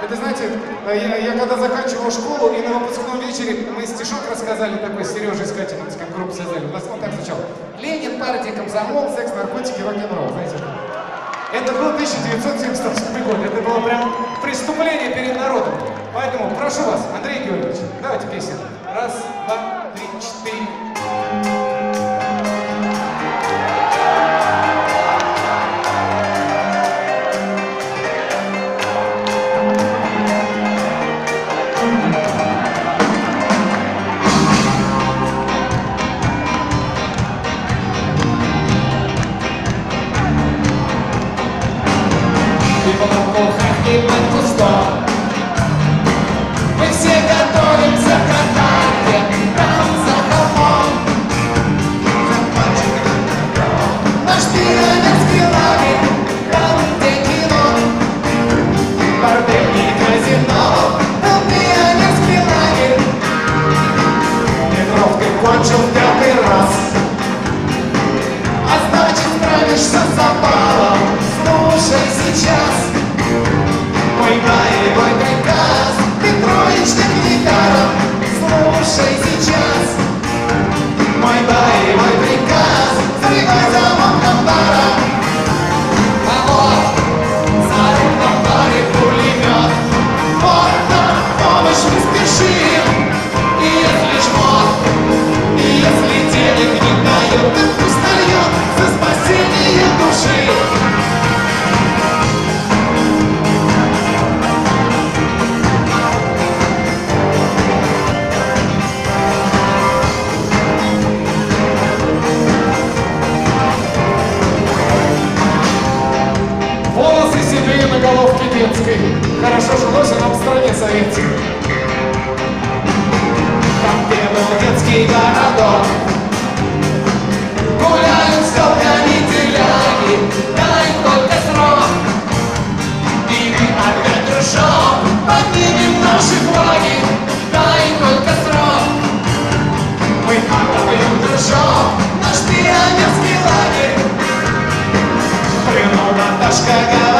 Это, знаете, я, я когда заканчивал школу, и на выпускном вечере мы стишок рассказали такой с Сережей как группа создали. У нас он так звучал. Ленин, партия, комсомол, секс, наркотики, рок-н-ролл. Знаете что? Это был 1978 год. Это было прям преступление перед народом. Поэтому прошу вас, Андрей Георгиевич, давайте песню. Раз, два, три, четыре. Под кустом Мы все готовимся седые на головке детской. Хорошо жилось нам в стране советской. Там, где был детский городок, гуляют с телками теляги, дай только срок. И мы опять дружок, поднимем наши флаги, дай только срок. Мы отопьем дружок, наш пионерский лагерь. Плену Наташка говорят,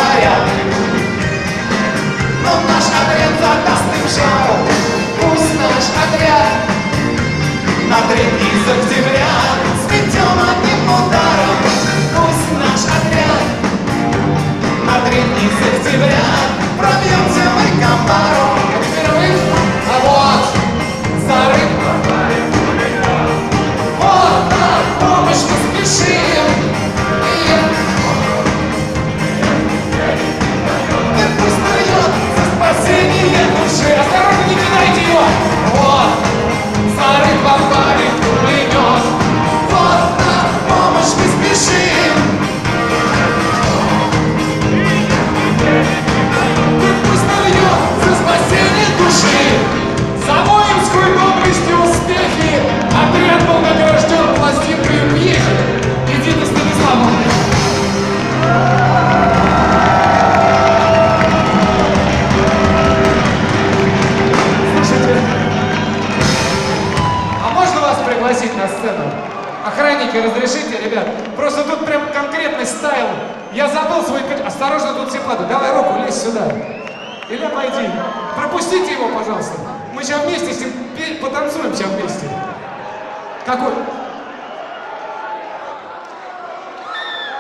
сцену? Охранники, разрешите, ребят? Просто тут прям конкретный стайл. Я забыл свой... Осторожно, тут все падают. Давай руку, лезь сюда. Или пойди. Пропустите его, пожалуйста. Мы сейчас вместе с ним потанцуем сейчас вместе. Какой?